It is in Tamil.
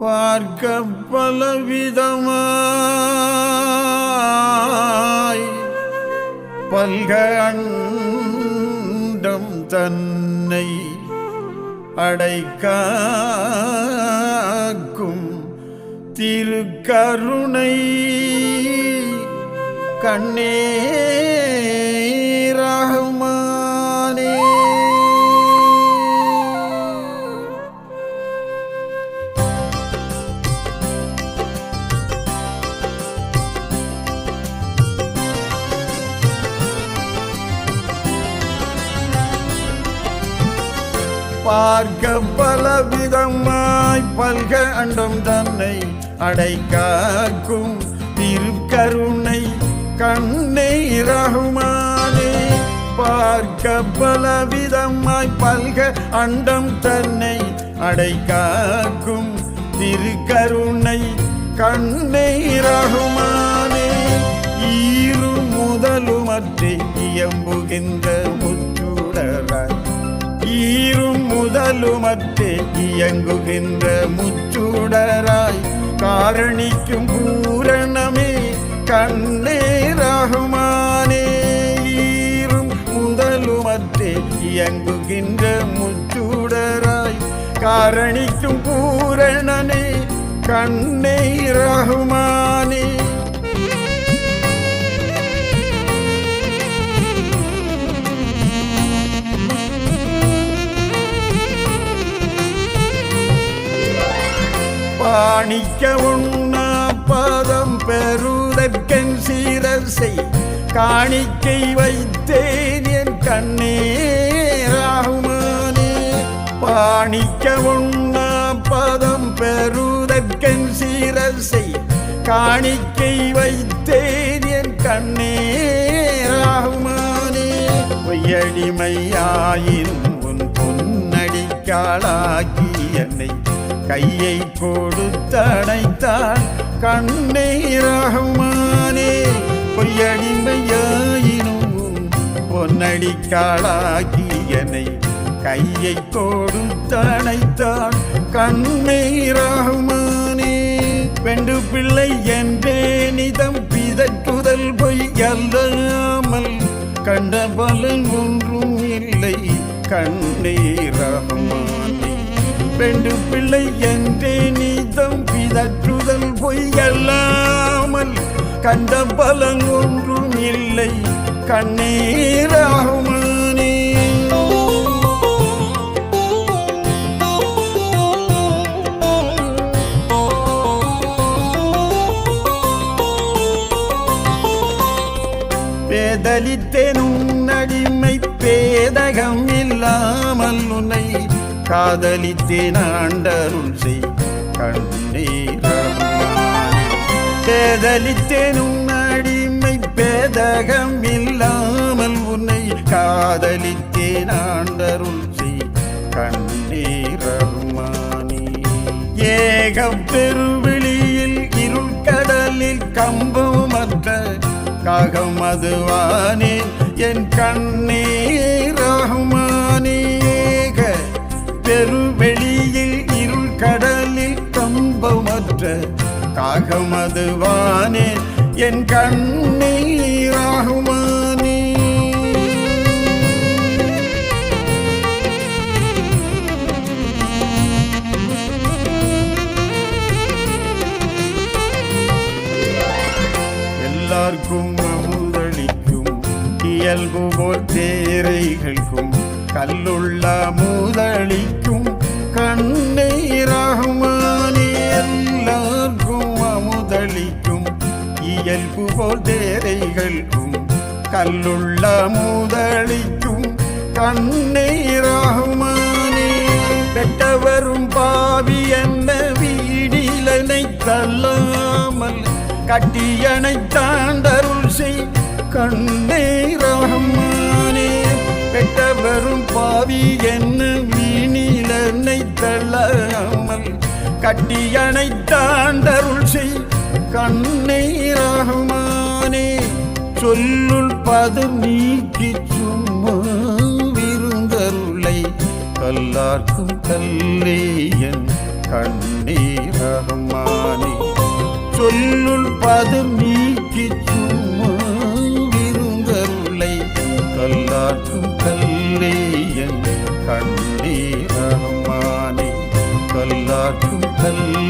பார்க்க பலவிதமாய் பல்க அண்டம் தன்னை அடைக்கும் திருக்கருணை கண்ணே பார்க்க பலவிதமாய் பல்க அண்டம் தன்னை அடைக்காக்கும் திருக்கருணை கண்ணை ரகுமானே. பார்க்க பலவிதமாய் பல்க அண்டம் தன்னை அடைக்காக்கும் திருக்கருணை கண்ணை ரகுமானே. ஈரும் முதலுமற்றே இயம்புகின்ற ஈரும் இயங்குகின்ற முச்சுடராய் காரணிக்கும் பூரணமே கண்ணே ரகுமானே. ஈரும் முதலுமற்றே இயங்குகின்ற முச்சுடராய் காரணிக்கும் பூரணனே கண்ணே ரகுமானே காணிக்க உண்ணா பதம் பெறுதற்கென் சீரசை காணிக்கை வைத்தேன் என் கண்ணே ராகுமானே. பாணிக்க உண்ணா பதம் பெறுதற்கென் சீரசை காணிக்கை வைத்தேன் என் கண்ணே ராகுமானே. பொய்யடிமையாயின் உன் பொன்னடிக்காளாக்கி என்னை கையை கொடுத்தடைத்தான் கண்ணை ரகுமானே பொய்யடிமையாயினும் பொன்னடிக்காளாக்கி என்னை கையை கொடுத்தடைத்தான் கண்ணை ரகுமானே பெண்டு பிள்ளை என்றே நிதம் பிதற்றுதல் பொய்யல்லாமல் கண்ட பலன் ஒன்றும் இல்லை. கண்ணே பெண்டு பிள்ளை என்றே நீதம். பிதற்றுதல் பொய்யல்லாமல் கண்ட பலன் ஒன்றும் இல்லை. கண்ணீராகுமானே. பேதலித்தேனும் அடிமை பேதகம் இல்லாமல் உன்னை காதலித்தேன் ஆண்டருள் செய். கண்ணீரம்மானே பேதலித்தேனும் அடிமை பேதகம் இல்லாமல் உன்னை காதலித்தேன் ஆண்டருள் செய். கண்ணீரம்மானே ஏக பெருவெளியில் இருள் கடலில் கம்பமற்ற காகம் அதுவானே. என் கண்ணீர் போற்ற காகமதுவானே என் கண்ணீராகுமானே எல்லாருக்கும் அமுதளிக்கும் இயல்பு போல் தேரைகளுக்கும் கல்லுள்ள முதளிக்கும் கண்ணை ரகுமானே இயல்பு போல் தேரைகளுக்கும் கல்லுள்ள முதளிக்கும் கண்ணை ரகுமானே. பெற்றவரும் பாவி என்ன வீடிலனை தள்ளாமல் கட்டியனை தாண்டருள் செய் கண்ணே ரஹ்மானே பெற்றவரும் பாவி என்ன வீணிலனை தள்ளாமல் கட்டியனை தாண்ட சொல்லுள் பதம் நீக்கி சும்மா விருந்தருளை. கல்லார்க்கும் கல்லேயன் கண்ணீர் சொல்லுள் பதம் நீக்கி சும்மா விருந்தருளை. கல்லார்க்கும் கல்லேயன் கண்ணீர் கல்லார்க்கும் கல்லே